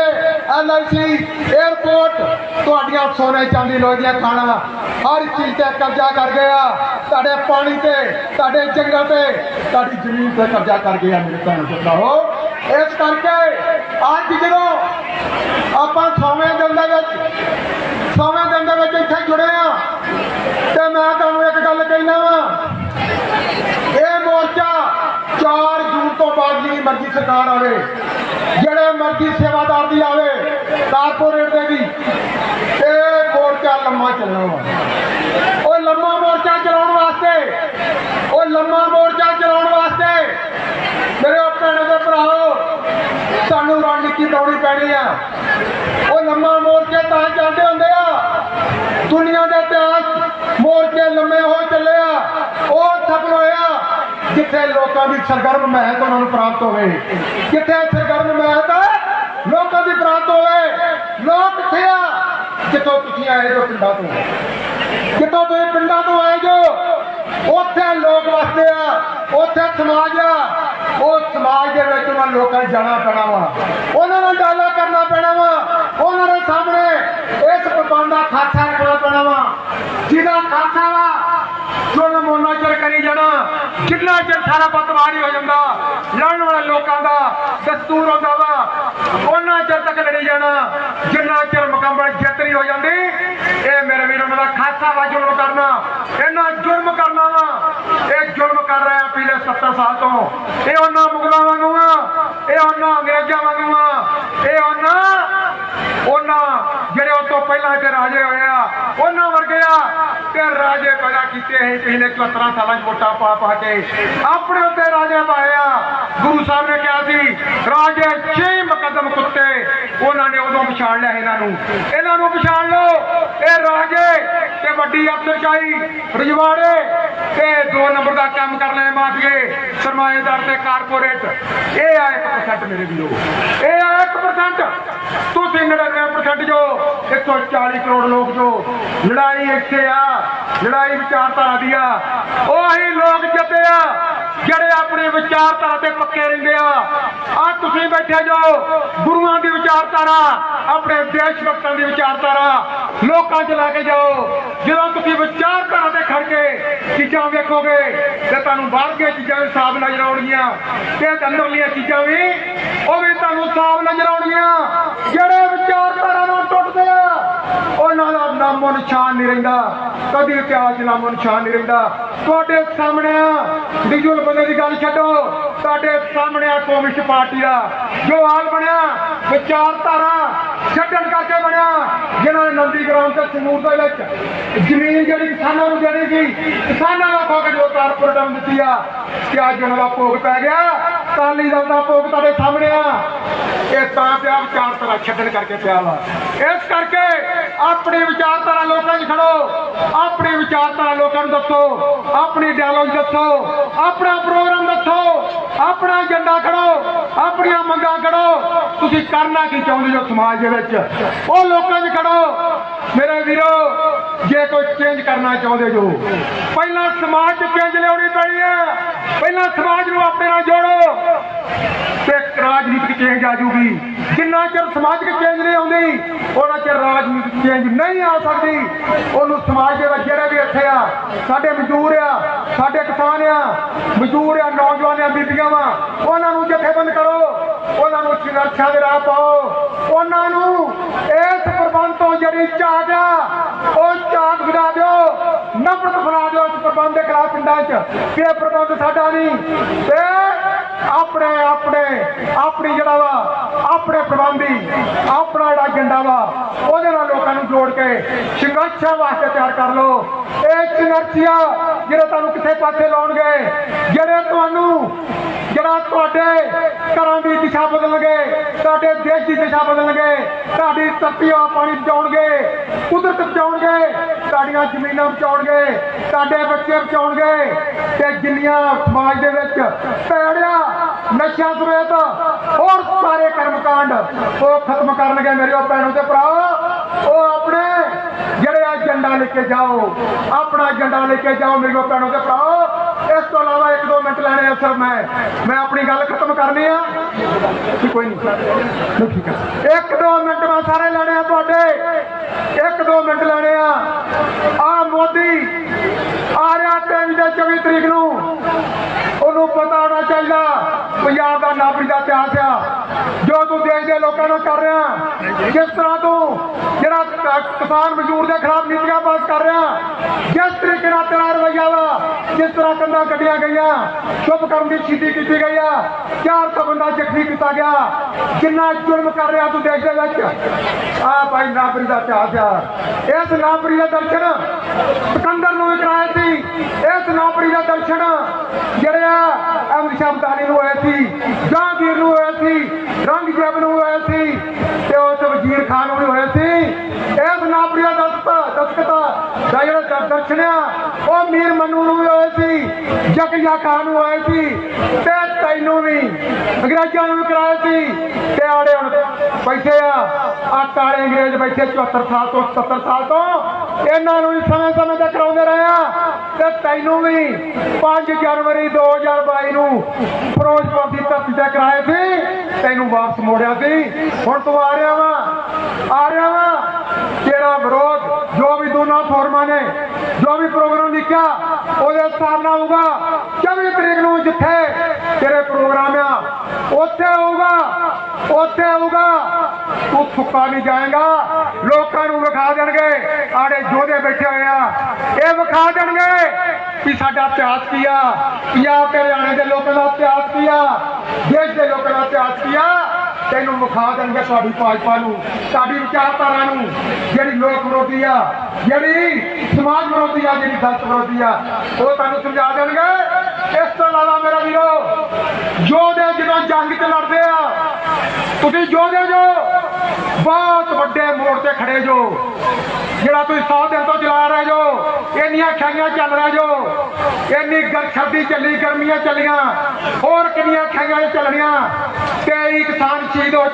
ਐਲਆਈਸੀ 에ਅਰਪੋਰਟ ਤੁਹਾਡੀਆਂ ਸੋਨੇ ਚਾਂਦੀ ਲੋਹੇ ਦੀਆਂ ਖਾਣਾ ਹਰ ਚੀਜ਼ ਤੇ ਕਬਜ਼ਾ ਕਰ ਗਿਆ ਤੁਹਾਡੇ ਪਾਣੀ ਤੇ, ਤੁਹਾਡੇ ਜੰਗਲ ਤੇ, ਤੁਹਾਡੀ ਜ਼ਮੀਨ ਤੇ ਕਬਜ਼ਾ ਕਰ ਗਿਆ ਮੇਰੇ ਭੈਣ ਤੇ ਇਸ ਕਰਕੇ ਅੱਜ ਜਦੋਂ ਆਪਾਂ ਸੌਵੇਂ ਦਿਨ ਦੇ ਵਿੱਚ ਸੌਵੇਂ ਦਿਨ ਦੇ ਵਿੱਚ ਇੱਥੇ ਜੁੜੇ ਆ ਇੱਕ ਗੱਲ ਇਹ ਮੋਰਚਾ 4 ਜੂਨ ਤੋਂ ਬਾਅਦ ਜਿਹੜੀ ਮਰਜ਼ੀ ਸਰਕਾਰ ਆਵੇ, ਜਿਹੜੇ ਮਰਜ਼ੀ ਸੇਵਾਦਾਰ ਦੀ ਆਵੇ, ਕਾਰਪੋਰੇਟ ਦੇ ਵੀ, ਇਹ ਮੋਰਚਾ ਲੰਮਾ ਚੱਲਣਾ ਵਾ ਉਹ ਲੰਮਾ ਮੋਰਚਾ ਚਲਾਉਣ ਵਾਸਤੇ, ਉਹ ਲੰਮਾ ਮੋਰਚਾ ਚਲਾਉਣ ਵਾਸਤੇ, ਮੇਰੇ ਭੈਣਾਂ ਦੇ ਭਰਾਓ ਸਾਨੂੰ ਰਣਨੀਤੀ ਬਣਾਉਣੀ ਪੈਣੀ ਆ। ਉਹ ਲੰਮਾ ਮੋਰਚੇ ਤਾਂ ਚੱਲਦੇ ਹੁੰਦੇ ਆ ਦੁਨੀਆ ਦੇ ਇਤਿਹਾਸ ਮੋਰਚੇ ਲੰਮੇ ਹੋ ਚੱਲੇ ਆ, ਉਹ ਸਫਲ ਹੋਇਆ ਜਿੱਥੇ ਲੋਕਾਂ ਦੀ ਸਰਗਰਮ ਮਹਿਤ ਉਹਨਾਂ ਨੂੰ ਪ੍ਰਾਪਤ ਹੋਵੇ। ਜਿੱਥੇ ਸਰਗਰਮ ਮਹਿਤ ਲੋਕਾਂ ਦੀ ਪ੍ਰਾਪਤ ਹੋਵੇ, ਲੋਕ ਕਿੱਥੇ ਆ। ਜਿੱਥੋਂ ਤੁਸੀਂ ਆਏ ਜੋ ਪਿੰਡਾਂ ਤੋਂ। ਜਿੱਥੋਂ ਤੁਸੀਂ ਪਿੰਡਾਂ ਤੋਂ ਆਏ ਜੋ, ਉੱਥੇ ਲੋਕ ਵਸਦੇ ਆ, ਉੱਥੇ ਸਮਾਜ ਆ। ਉਹ ਸਮਾਜ ਦੇ ਵਿੱਚ ਉਹਨਾਂ ਲੋਕਾਂ ਜਾਣਾ ਪੈਣਾ ਵਾ। ਉਹਨਾਂ ਨਾਲ ਡਾਲਾ ਕਰਨਾ ਪੈਣਾ ਵਾ। ਉਹਨਾਂ ਦੇ ਸਾਹਮਣੇ ਇਸ ਪ੍ਰਬੰਧ ਦਾ ਖਾਤਾ ਜਿਹਦਾ ਖਾਤਾ ਵਾ, ਜੋ ਮੋਨਾ ਚਿਰ ਕਰੀ ਜਾਣਾ, ਕਿੰਨਾ ਚਿਰ ਸਾਰਾ ਪਤਵਾਰੀ ਹੋ ਜਾਂਦਾ ਲੜਨ ਵਾਲੇ ਲੋਕਾਂ ਦਾ ਦਸਤੂਰ ਹੁੰਦਾ ਵਾ, ਉਹਨਾਂ ਚਿਰ ਤੱਕ ਲੜੀ ਜਾਣਾ, ਜਿੰਨਾ ਚਿਰ ਮੁਕੰਮਲ ਜਿੱਤ ਨਹੀਂ ਹੋ ਜਾਂਦੀ, ਇਹ ਮੇਰੇ ਵੀਰ ਉਹਨਾਂ ਦਾ ਖਾਸਾ ਵਾ ਜ਼ੁਲਮ ਕਰਨਾ ਇਹਨਾਂ ਜ਼ੁਲਮ ਕਰਨਾ ਵਾ, ਇਹ ਜ਼ੁਲਮ ਕਰ ਰਿਹਾ ਪਿਛਲੇ 70 ਸਾਲ ਤੋਂ। ਇਹ ਉਹਨਾਂ ਮੁਗਲਾਂ ਵਾਂਗੂ ਆ, ਇਹ ਉਹਨਾਂ ਅੰਗਰੇਜ਼ਾਂ ਵਾਂਗੂ ਆ, ਇਹ ਉਹਨਾਂ ਉਹਨਾਂ ਜਿਹੜੇ ਉਹ ਤੋਂ ਪਹਿਲਾਂ ਤੇ ਰਾਜੇ ਹੋਏ ਆ, ਉਹਨਾਂ ਵਰਗੇ ਆ, ਤੇ ਰਾਜੇ ਪੈਦਾ ਕੀਤੇ ਹੈ ਪਿਛਲੇ 74 ਸਾਲਾਂ 'ਚ ਵੋਟਾਂ ਪਾ ਪਾ ਕੇ। ਆਪਣੇ ਉੱਤੇ ਰਾਜੇ ਪਾਏ ਆ। ਗੁਰੂ ਸਾਹਿਬ ਨੇ ਕਿਹਾ ਸੀ, ਰਾਜੇ, ਛੇ ਮੁਕੱਦਮ ਕੁੱਤੇ ਉਹਨਾਂ ਨੇ ਉਦੋਂ ਪਛਾਣ ਲਿਆ ਇਹਨਾਂ ਨੂੰ। ਇਹਨਾਂ ਨੂੰ ਪਛਾਣ ਲਓ। ਇਹ ਰਾਜੇ ਤੇ ਵੱਡੀ ਅਫਸਰਸ਼ਾਹੀ ਰਜਵਾੜੇ ਤੇ ਦੋ ਨੰਬਰ ਦਾ ਕੰਮ ਕਰ ਲੈ ਮਾਫੀਏ, ਸਰਮਾਏਦਾਰ ਤੇ ਕਾਰਪੋਰੇਟ। ਇਹ ਆ 1% ਮੇਰੇ ਵੀਰੋ। ਇਹ ਆ 1% ਤੁਸੀਂ 99% ਜੋ 140 ਕਰੋੜ ਲੋਕ ਜੋ, ਲੜਾਈ ਇੱਥੇ ਆ, ਲੜਾਈ ਵਿਚਾਰਧਾਰਾ ਦੀ ਆ। ਉਹੀ ਲੋਕ ਜਿੱਤੇ ਆ, ਜਿਹੜੇ ਆਪਣੇ ਵਿਚਾਰਧਾਰਾ ਤੇ ਪੱਕੇ ਰਹਿੰਦੇ ਆ। ਆ ਤੁਸੀਂ ਬੈਠੇ ਜੋ, ਗੁਰੂਆਂ ਦੀ ਵਿਚਾਰ ਵਿਚਾਰਧਾਰਾ, ਆਪਣੇ ਦੇਸ਼ ਭਗਤਾਂ ਦੀ ਵਿਚਾਰਧਾਰਾ, ਲੋਕਾਂ 'ਚ ਲੈ ਕੇ ਜਾਓ। ਜਦੋਂ ਤੁਸੀਂ ਵਿਚਾਰਧਾਰਾ ਤੇ ਖੜ ਕੇ ਚੀਜ਼ਾਂ ਵੇਖੋਗੇ, ਤੇ ਤੁਹਾਨੂੰ ਬਾਹਰ ਦੀਆਂ ਚੀਜ਼ਾਂ ਵੀ ਸਾਫ਼ ਨਜ਼ਰ ਆਉਣਗੀਆਂ ਤੇ ਅੰਦਰਲੀਆਂ ਚੀਜ਼ਾਂ ਵੀ, ਉਹ ਵੀ ਤੁਹਾਨੂੰ ਸਾਫ਼ ਨਜ਼ਰ ਆਉਣਗੀਆਂ। ਜਿਹੜੇ ਵਿਚਾਰਧਾਰਾ ਨੂੰ ਟੁੱਟਦੇ ਆ ਉਹਨਾਂ ਦਾ ਨਾਮੋ ਨਿਸ਼ਾਨ ਨਹੀਂ ਰਹਿੰਦਾ, ਕਦੀ ਇਤਿਹਾਸ 'ਚ ਨਾਮੋ ਨਿਸ਼ਾਨ ਨਹੀਂ ਰਹਿੰਦਾ। ਤੁਹਾਡੇ ਸਾਹਮਣੇ ਆ ਬੰਦੇ ਦੀ ਗੱਲ ਛੱਡੋ, ਤੁਹਾਡੇ ਸਾਹਮਣੇ ਕਮਿਊਨਿਸਟ ਪਾਰਟੀ ਦਾ, ਜੋ ਹਾਲ ਬਣਿਆ, ਵਿਚਾਰਧਾਰਾ ਛੱਡਣ ਕਰਕੇ ਬਣਿਆ, ਜਿਨ੍ਹਾਂ ਨੇ ਨੰਦੀ ਗਰਾਮ ਤੇ ਸਮੂਹ ਦੇ ਵਿੱਚ ਜ਼ਮੀਨ ਜਿਹੜੀ ਕਿਸਾਨਾਂ ਨੂੰ ਦੇਣੀ ਸੀ, ਕਿਸਾਨਾਂ ਦਾ ਭੋਗ ਜੋ ਕਾਰਪੋਰੇਟਾਂ ਨੂੰ ਦਿੱਤੀ ਆ, ਕਿ ਅੱਜ ਉਹਨਾਂ ਦਾ ਭੋਗ ਪੈ ਗਿਆ। ਕਾਲੀ ਦਲ ਦਾ ਭੋਗ ਤੁਹਾਡੇ ਸਾਹਮਣੇ ਆ। ਇਹ ਤਾਂ ਪਿਆ ਵਿਚਾਰਧਾਰਾ ਛੱਡਣ ਕਰਕੇ ਪਿਆ ਵਾ ਇਸ ਕਰਕੇ ਆਪਣੀ ਵਿਚਾਰਧਾਰਾ ਲੋਕਾਂ 'ਚ ਖੜੋ। ਆਪਣੀ ਵਿਚਾਰਧਾਰਾ ਲੋਕਾਂ ਨੂੰ ਦੱਸੋ। ਆਪਣੀ ਡਾਇਲੋਗ ਦੱਸੋ। ਆਪਣਾ ਪ੍ਰੋਗਰਾਮ ਦੱਸੋ। ਆਪਣਾ ਏਜੰਡਾ ਖੜੋ। ਆਪਣੀਆਂ ਮੰਗਾਂ ਖੜੋ। ਤੁਸੀਂ ਕਰਨਾ ਕੀ ਚਾਹੁੰਦੇ ਹੋ ਸਮਾਜ ਦੇ ਵਿੱਚ? ਉਹ ਲੋਕਾਂ 'ਚ ਖੜੋ। ਮੇਰੇ ਵੀਰੋ, ਜੇ ਕੋਈ ਚੇਂਜ ਕਰਨਾ ਚਾਹੁੰਦੇ ਜੋ, ਪਹਿਲਾਂ ਸਮਾਜ 'ਚ ਚੇਂਜ ਲਿਆਉਣੀ ਪੈਣੀ ਹੈ। ਪਹਿਲਾਂ ਸਮਾਜ ਨੂੰ ਆਪਣੇ ਨਾਲ ਜੋੜੋ। ਤੇ ਰਾਜਨੀਤਿਕ ਚੇਂਜ ਆ ਜੂਗੀ ਜਿੰਨਾ ਚਿਰ ਸਮਾਜਿਕ ਚੇਂਜ ਨਹੀਂ ਆਉਂਦੀ, ਉਹਨਾਂ ਚਿਰ ਰਾਜਨੀਤਿਕ ਚੇਂਜ ਨਹੀਂ ਆ ਸਕਦੀ। ਉਹਨੂੰ ਸਮਾਜ ਦੇ ਵਿੱਚ ਜਿਹੜੇ ਵੀ ਇੱਥੇ ਆ, ਸਾਡੇ ਮਜ਼ਦੂਰ ਆ, ਸਾਡੇ ਕਿਸਾਨ ਆ, ਮਜ਼ਦੂਰ ਆ, ਨੌਜਵਾਨ ਆ, ਬੀਬੀਆਂ ਵਾ, ਉਹਨਾਂ ਨੂੰ ਜਥੇਬੰਦ ਕਰੋ। ਉਹਨਾਂ ਨੂੰ ਸੰਘਰਸ਼ਾਂ ਦੇ ਰਾਹ ਪਾਓ। ਉਹਨਾਂ ਨੂੰ ਇਸ ਪ੍ਰਬੰਧ ਤੋਂ ਜਿਹੜੀ ਝਾਕ ਆ, ਉਹ ਝਾਕ ਵਿਦਾ ਦਿਓ। ਨਫ਼ਰਤ ਫੈਲਾ ਦਿਓ ਇਸ ਪ੍ਰਬੰਧ ਦੇ ਖਿਲਾਫ ਪਿੰਡਾਂ 'ਚ। ਕਿ ਇਹ ਪ੍ਰਬੰਧ ਸਾਡਾ ਨਹੀਂ। ਤੇ ਆਪਣੇ ਆਪਣੇ, ਆਪਣੀ ਜਿਹੜਾ ਵਾ, ਆਪਣੇ ਪ੍ਰਬੰਧੀ, ਆਪਣਾ ਜਿਹੜਾ ਗੰਡਾ ਵਾ, ਉਹਦੇ ਨਾਲ ਲੋਕਾਂ ਨੂੰ ਜੋੜ ਕੇ ਸੰਘਰਸ਼ਾਂ ਵਾਸਤੇ ਤਿਆਰ ਕਰ ਲਓ। ਇਹ ਸੰਘਰਸ਼ੀਆ ਜਿਹੜੇ ਤੁਹਾਨੂੰ ਕਿਸੇ ਪਾਸੇ ਲਾਉਣਗੇ, ਜਿਹੜੇ ਤੁਹਾਨੂੰ, ਜਿਹੜਾ ਤੁਹਾਡੇ ਘਰਾਂ ਦੀ ਦਿਸ਼ਾ ਬਦਲਣਗੇ, ਤੁਹਾਡੇ ਦੇਸ਼ ਦੀ ਦਿਸ਼ਾ ਬਦਲਣਗੇ, ਤੁਹਾਡੀ ਧਰਤੀ ਪਾਣੀ ਬਚਾਉਣਗੇ, ਕੁਦਰਤ ਬਚਾਉਣਗੇ, ਤੁਹਾਡੀਆਂ ਜ਼ਮੀਨਾਂ ਬਚਾਉਣਗੇ, ਤੁਹਾਡੇ ਬੱਚੇ ਬਚਾਉਣਗੇ, ਤੇ ਜਿੰਨੀਆਂ ਸਮਾਜ ਦੇ ਵਿੱਚ ਪੈੜਿਆ ਨਸ਼ਿਆਂ ਸਮੇਤ ਹੋਰ ਸਾਰੇ ਕਰਮਕਾਂਡ ਉਹ ਖਤਮ ਕਰਨਗੇ ਮੇਰੇ ਉਹ ਭੈਣੋ ਤੇ ਭਰਾਓ ਉਹ ਆਪਣੇ ਜਿਹੜੇ ਏਜੰਡਾ ਲੈ ਕੇ ਜਾਓ ਆਪਣਾ ਏਜੰਡਾ ਲੈ ਕੇ ਜਾਓ ਮੇਰੇ ਉਹ ਭੈਣੋ ਤੇ ਭਰਾਓ ਇਸ ਤੋਂ ਇਲਾਵਾ ਇੱਕ ਦੋ ਮਿੰਟ ਲੈਣੇ ਆ ਸਰ ਮੈਂ ਮੈਂ ਆਪਣੀ ਗੱਲ ਖਤਮ ਕਰਨੀ ਆ। ਜੀ, ਕੋਈ ਨਹੀਂ। ਠੀਕ ਹੈ ਇੱਕ ਦੋ ਮਿੰਟ ਮੈਂ ਸਾਰੇ ਲੈਣੇ ਆ ਤੁਹਾਡੇ। ਇੱਕ ਦੋ ਮਿੰਟ ਲੈਣੇ ਆ। ਆ ਮੋਦੀ ਆ ਰਿਹਾ 23 ਦੇ 24 ਤਰੀਕ ਨੂੰ। ਉਹਨੂੰ ਪਤਾ ਚਾਹੀਦਾ ਪੰਜਾਬ ਦਾ ਨਾਗਰਿਕ ਦਾ ਇਤਿਹਾਸ ਆ। ਜੋ ਤੂੰ ਦੇਸ਼ ਦੇ ਲੋਕਾਂ ਨਾਲ ਕਰ ਰਿਹਾ, ਜਿਸ ਤਰ੍ਹਾਂ ਤੂੰ ਜਿਹੜਾ ਕਿਸਾਨ ਮਜ਼ਦੂਰ ਦੇ ਖਿਲਾਫ ਨੀਤੀਆਂ ਪਾਸ ਕਰ ਰਿਹਾ, ਜਿਸ ਤਰੀਕੇ ਨਾਲ ਤੇਰਾ ਰਵੱਈਆ ਵਾ, ਜਿਸ ਤਰ੍ਹਾਂ ਕੰਧਾਂ ਕੱਢੀਆਂ ਗਈਆਂ, ਚੁੱਪ ਕਰਨ ਦੀ ਛੀਤੀ ਕੀਤੀ ਗਈ ਆ 400 ਬੰਦਾ ਜ਼ਖਮੀ ਕੀਤਾ ਗਿਆ ਕਿੰਨਾ ਜ਼ੁਲਮ ਕਰ ਰਿਹਾ ਤੂੰ ਦੇਸ਼ ਦੇ ਵਿੱਚ। ਆ ਭਾਈ ਨਾਗਰਿਕ ਦਾ ਇਤਿਹਾਸ ਆ। ਇਸ ਨਾਗਰਿਕ ਦਾ ਦਰਸ਼ਨ ਸਿਕੰਦਰ ਨੂੰ ਵੀ ਕਰਾਇਆ ਸੀ, ਇਸ ਨਾਗਰਿਕ ਦਾ ਦਰਸ਼ਨ ਜਿਹੜੇ ਆ ਅਮਰ ਸ਼ਬਦਾਨੀ ਨੂੰ ਹੋਇਆ ਸੀ, ਜਹਾਂਗੀਰ ਨੂੰ ਹੋਇਆ ਸੀ, ਰੰਗਜੇਬ ਨੂੰ ਹੋਇਆ ਸੀ, ਤੇ ਉਸ ਵਜ਼ੀਰ ਖਾਨ ਨੂੰ ਵੀ ਹੋਇਆ ਸੀ। ਇਸ ਨਾਪਰੀ ਦਾ ਦਸਤ ਦਸਤਕ ਦਾ ਜਿਹੜਾ ਦਰ- ਦਰਸ਼ਨ ਆ ਉਹ ਮੀਰ ਮਨੂ ਨੂੰ ਵੀ ਹੋਇਆ ਸੀ ਜਕਜਾ ਖਾਨ ਨੂੰ ਹੋਇਆ ਸੀ ਤੇ ਤੈਨੂੰ ਵੀ, ਅੰਗਰੇਜ਼ਾਂ ਨੂੰ ਵੀ ਕਰਾਇਆ ਸੀ। ਤੇ ਆੜੇ ਹੁਣ ਬੈਠੇ ਆ ਆ ਕਾਲੇ ਅੰਗਰੇਜ਼ ਬੈਠੇ 74 ਸਾਲ ਤੋਂ 77 ਸਾਲ ਤੋਂ। ਇਹਨਾਂ ਨੂੰ ਵੀ ਸਮੇਂ ਸਮੇਂ ਤੇ ਕਰਾਉਂਦੇ ਰਹੇ ਆ। ਤੇ ਤੈਨੂੰ ਵੀ 5 ਜਨਵਰੀ 2022 ਨੂੰ ਫਿਰੋਜ਼ਪੁਰ ਦੀ ਧਰਤੀ ਤੇ ਕਰਾਏ ਸੀ। ਤੈਨੂੰ ਵਾਪਸ ਮੋੜਿਆ ਸੀ। ਹੁਣ ਤੂੰ ਆ ਰਿਹਾ ਵਾ, ਆ ਰਿਹਾ ਵਾ। ਤੇਰਾ ਵਿਰੋਧ ਜੋ ਵੀ ਦੋਨਾਂ ਫੋਰਮਾਂ ਨੇ, ਜੋ ਵੀ ਪ੍ਰੋਗਰਾਮ ਲਿਖਿਆ, ਉਹਦੇ ਹਿਸਾਬ ਨਾਲ ਹੋਊਗਾ 24 ਤਰੀਕ ਨੂੰ ਜਿੱਥੇ ਤੇਰੇ ਪ੍ਰੋਗਰਾਮ ਆ, ਉੱਥੇ ਹੋਊਗਾ ਉੱਥੇ ਹੋਊਗਾ। ਤੂੰ ਥੁੱਕਾ ਨਹੀਂ ਜਾਏਗਾ, ਲੋਕਾਂ ਨੂੰ ਵਿਖਾ ਦੇਣਗੇ, ਆੜੇ ਜੋਧੇ ਬੈਠੇ ਹੋਏ ਆ, ਇਹ ਵਿਖਾ ਦੇਣਗੇ ਕਿ ਸਾਡਾ ਇਤਿਹਾਸ ਕੀ ਆ ਪੰਜਾਬ ਤੇ ਹਰਿਆਣੇ ਦੇ ਲੋਕਾਂ ਦਾ ਇਤਿਹਾਸ ਕੀ ਆ, ਦੇਸ਼ ਦੇ ਲੋਕਾਂ ਦਾ ਇਤਿਹਾਸ ਕੀ ਆ। ਤੈਨੂੰ ਵਿਖਾ ਦੇਣਗੇ ਤੁਹਾਡੀ ਭਾਜਪਾ ਨੂੰ, ਤੁਹਾਡੀ ਵਿਚਾਰਧਾਰਾ ਨੂੰ। ਜਿਹੜੀ ਲੋਕ ਵਿਰੋਧੀ ਆ, ਜਿਹੜੀ ਸਮਾਜ ਵਿਰੋਧੀ ਆ, ਜਿਹੜੀ ਦਲਤ ਵਿਰੋਧੀ ਆ, ਉਹ ਤੁਹਾਨੂੰ ਸਮਝਾ ਦੇਣਗੇ। ਇਸ ਤੋਂ ਇਲਾਵਾ ਮੇਰਾ ਵੀਰੋ ਯੋਧੇ ਜਦੋਂ ਜੰਗ 'ਚ ਲੜਦੇ ਆ, ਤੁਸੀਂ ਯੋਧੇ ਜੋ। ਬਹੁਤ ਵੱਡੇ ਮੋੜ ਤੇ ਖੜੇ ਜੋ। ਜਿਹੜਾ ਤੁਸੀਂ 100 ਦਿਨ ਤੋਂ ਚਲਾ ਰਹੇ ਜੋ, ਇੰਨੀਆਂ ਖਾਈਆਂ ਚੱਲ ਰਹੇ ਜੋ। ਇੰਨੀ ਗਰ ਚੱਲੀ, ਗਰਮੀਆਂ ਚੱਲੀਆਂ। ਹੋਰ ਕਿੰਨੀਆਂ ਖਾਈਆਂ ਚੱਲਣੀਆਂ? ਕਈ ਕਿਸਾਨ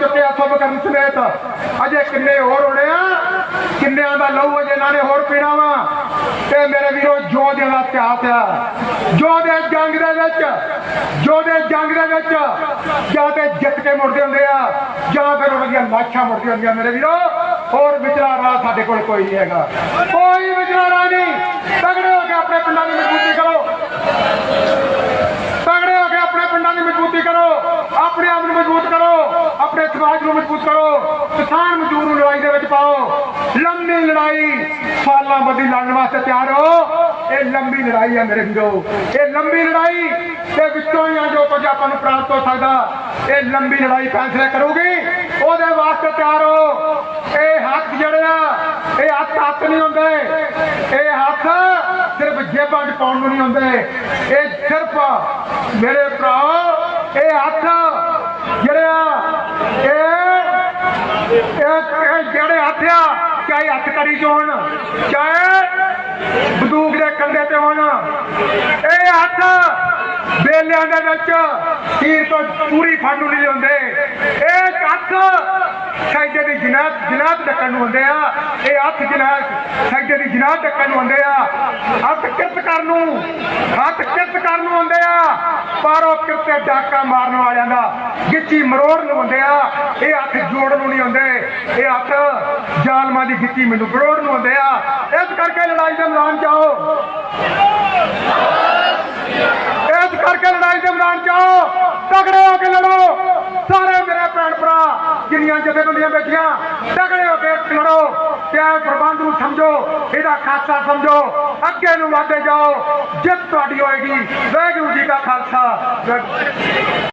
ਸ਼ਹੀਦ ਸਭ ਕਰਨ ਸਮੇਤ ਅਜੇ ਕਿੰਨੇ ਹੋਰ ਹੋਣੇ ਆ? ਕਿੰਨਿਆਂ ਦਾ ਲਹੂ ਅਜੇ ਇਹਨਾਂ ਨੇ ਹੋਰ ਪੀਣਾ ਵਾ? ਤੇ ਮੇਰੇ ਵੀਰੋ, ਜੋ ਦਾ ਇਤਿਹਾਸ ਆ। ਜੋ ਜੰਗ ਦੇ ਵਿੱਚ, ਜੋ ਜੰਗ ਦੇ ਵਿੱਚ ਜਾਂ ਤੇ ਜਿੱਤ ਕੇ ਮੁੜਦੇ ਹੁੰਦੇ ਆ, ਜਾਂ ਫਿਰ ਉਹਨਾਂ ਦੀਆਂ ਲਾਸ਼ਾਂ ਮੁੜਦੀਆਂ ਹੁੰਦੀਆਂ, ਮੇਰੇ ਵੀਰੋ। ਹੋਰ ਵਿਚਲਾ ਰਾਹ ਸਾਡੇ ਕੋਲ ਕੋਈ ਨਹੀਂ ਹੈਗਾ। ਕੋਈ ਵਿਚਾਰਾ ਨਹੀਂ। ਤਗੜੇ ਹੋ ਕੇ ਆਪਣੇ ਪਿੰਡਾਂ ਦੀ ਮਜ਼ਬੂਤੀ ਕਰੋ। ਤਗੜੇ ਹੋ ਕੇ ਆਪਣੇ ਪਿੰਡਾਂ ਦੀ ਮਜ਼ਬੂਤੀ ਕਰੋ। ਆਪਣੇ ਆਪ ਨੂੰ ਮਜ਼ਬੂਤ ਕਰੋ। ਆਪਣੇ ਸਮਾਜ ਨੂੰ ਮਜ਼ਬੂਤ ਕਰੋ। ਕਿਸਾਨ ਮਜ਼ਦੂਰ ਨੂੰ ਲੜਾਈ ਦੇ ਵਿੱਚ ਪਾਓ। ਜਥੇਬੰਦੀ ਲੜਨ ਵਾਸਤੇ ਤਿਆਰ ਹੋ। ਇਹ ਲੰਬੀ ਲੜਾਈ ਹੈ ਮੇਰੇ ਵੀਰੋ। ਇਹ ਲੰਬੀ ਲੜਾਈ ਦੇ ਵਿੱਚੋਂ ਹੀ ਜੋ ਕੁਝ ਆਪਾਂ ਨੂੰ ਪ੍ਰਾਪਤ ਹੋ ਸਕਦਾ। ਇਹ ਲੰਬੀ ਲੜਾਈ ਫੈਸਲੇ ਕਰੂਗੀ। ਉਹਦੇ ਵਾਸਤੇ ਤਿਆਰ ਹੋ। ਇਹ ਹੱਥ ਜਿਹੜੇ ਆ, ਇਹ ਹੱਥ ਹੱਥ ਨਹੀਂ ਹੁੰਦੇ। ਇਹ ਹੱਥ ਸਿਰਫ ਜੇਬਾਂ 'ਚ ਪਾਉਣ ਨੂੰ ਨਹੀਂ ਹੁੰਦੇ। ਇਹ ਸਿਰਫ ਮੇਰੇ ਭਰਾ, ਇਹ ਹੱਥ ਜਿਹੜੇ ਆ ਇਹ ਇਹ ਇਹ ਜਿਹੜੇ ਹੱਥ ਆ ਚਾਹੇ ਹੱਥ ਕੜੀ ਚ ਹੋਣ, ਚਾਹੇ ਬੰਦੂਕ ਦੇ ਕੰਡੇ ਤੇ ਹੋਣ। ਇਹ ਹੱਥ ਬੇਲਿਆਂ ਦੇ ਵਿੱਚ ਤੀਰ ਤੋਂ ਪੂਰੀ ਫੜ ਨੂੰ ਨਹੀਂ ਲਿਆਉਂਦੇ। ਇਹ ਹੱਥ ਸੈਦੇ ਦੀ ਜਨਾਤ ਜਨਾਤ ਡੱਕਣ ਨੂੰ ਹੁੰਦੇ ਆ। ਇਹ ਹੱਥ ਜਨਾਤ ਸੈਦੇ ਦੀ ਜਨਾਤ ਡੱਕਣ ਨੂੰ ਹੁੰਦੇ ਆ। ਹੱਥ ਕਿਰਤ ਕਰਨ ਨੂੰ, ਹੱਥ ਕਿਰਤ ਕਰਨ ਨੂੰ ਹੁੰਦੇ ਆ। ਪਰ ਉਹ ਕਿਰਤੇ ਡਾਕਾ ਮਾਰਨ ਵਾਲਿਆਂ ਦਾ ਗਿੱਚੀ ਮਰੋੜ ਨੂੰ ਹੁੰਦੇ ਆ। ਇਹ ਹੱਥ ਜੋੜਨ ਨੂੰ ਨਹੀਂ ਹੁੰਦੇ। ਇਹ ਹੱਥ ਜ਼ਾਲਮਾਂ ਦੀ ਗਿੱਚੀ ਮੈਨੂੰ ਮਰੋੜ ਨੂੰ ਹੁੰਦੇ ਆ। ਇਸ ਕਰਕੇ ਲੜਾਈ ਦੇ ਮੈਦਾਨ ਜਾਓ ਇਸ ਕਰਕੇ ਲੜਾਈ ਦੇ ਮੈਦਾਨ ਜਾਓ ਤਗੜੇ ਹੋ ਕੇ ਲੜੋ। ਸਾਰੇ ਮੇਰੇ ਭੈਣ ਭਰਾ, ਜਿੰਨੀਆਂ ਜਥੇਬੰਦੀਆਂ ਬੈਠੀਆਂ, ਤਗੜੇ ਹੋ ਕੇ ਲੜੋ। ਤੇ ਪ੍ਰਬੰਧ ਨੂੰ ਸਮਝੋ। ਇਹਦਾ ਖਾਸਾ ਸਮਝੋ। ਅੱਗੇ ਨੂੰ ਵਧਦੇ ਜਾਓ। ਜਿੱਤ ਤੁਹਾਡੀ ਹੋਏਗੀ। ਵਾਹਿਗੁਰੂ ਜੀ ਕਾ ਖਾਲਸਾ।